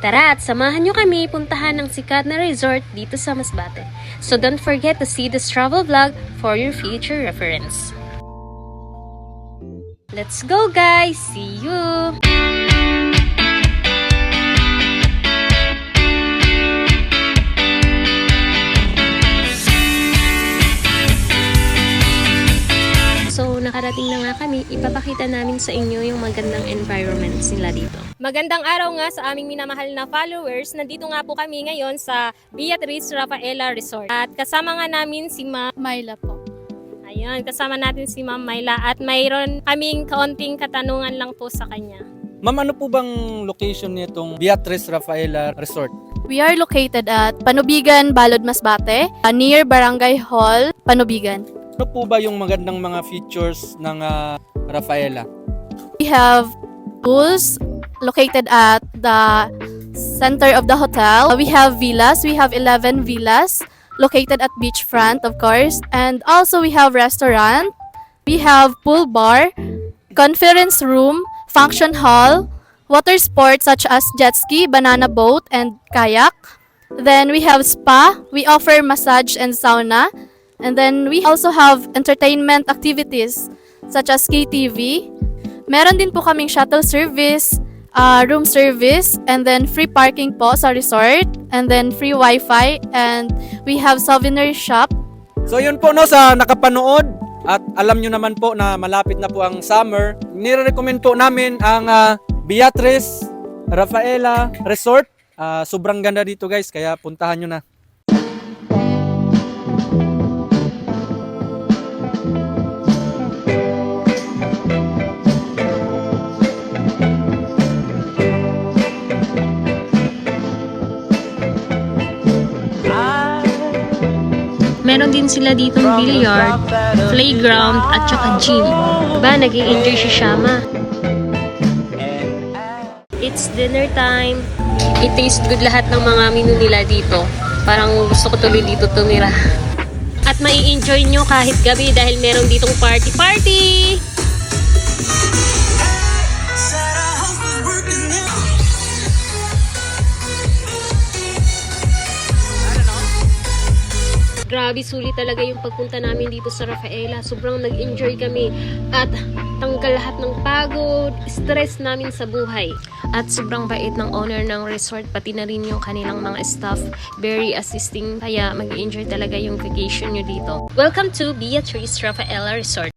Tara at samahan nyo kami puntahan ng sikat na resort dito sa Masbate. So don't forget to see this travel vlog for your future reference. Let's go guys! See you! Nakarating na nga kami. Ipapakita namin sa inyo yung magandang environments nila dito. Magandang araw nga sa aming minamahal na followers. Nandito nga po kami ngayon sa Beatrice Rafaela Resort. At kasama nga namin si Ma Myla po. Ayun, kasama natin si Ma'am Myla at mayroon kaming kaunting katanungan lang po sa kanya. Ma'am, ano po bang location nitong Beatrice Rafaela Resort? We are located at Panubigan, Balod, Masbate, uh, near Barangay Hall, Panubigan. Ano po ba yung magandang mga features ng ah, Rafaela? We have pools located at the center of the hotel. We have villas. We have 11 villas located at beachfront, of course. And also we have restaurant. We have pool bar, conference room, function hall, water sports such as jet ski, banana boat, and kayak. Then we have spa. We offer massage and sauna. And then we also have entertainment activities such as KTV. Meron din po kaming shuttle service, uh, room service, and then free parking po sa resort, and then free wifi, and we have souvenir shop. So yun po no sa nakapanood at alam nyo naman po na malapit na po ang summer. Nire-recommend po namin ang ah, Beatrice Rafaela Resort. Ah, sobrang ganda dito guys kaya puntahan nyo na. Meron din sila ditong billiard, playground, at saka gym. Ba, nag enjoy si Shama. It's dinner time. It tastes good lahat ng mga menu nila dito. Parang gusto ko tuloy dito tumira. At mai enjoy nyo kahit gabi dahil meron ditong party-party! Grabe, sulit talaga yung pagpunta namin dito sa Rafaela. Sobrang nag-enjoy kami at tanggal lahat ng pagod, stress namin sa buhay. At sobrang bait ng owner ng resort, pati na rin yung kanilang mga staff. Very assisting, kaya mag-enjoy talaga yung vacation nyo dito. Welcome to Beatrice Rafaela Resort.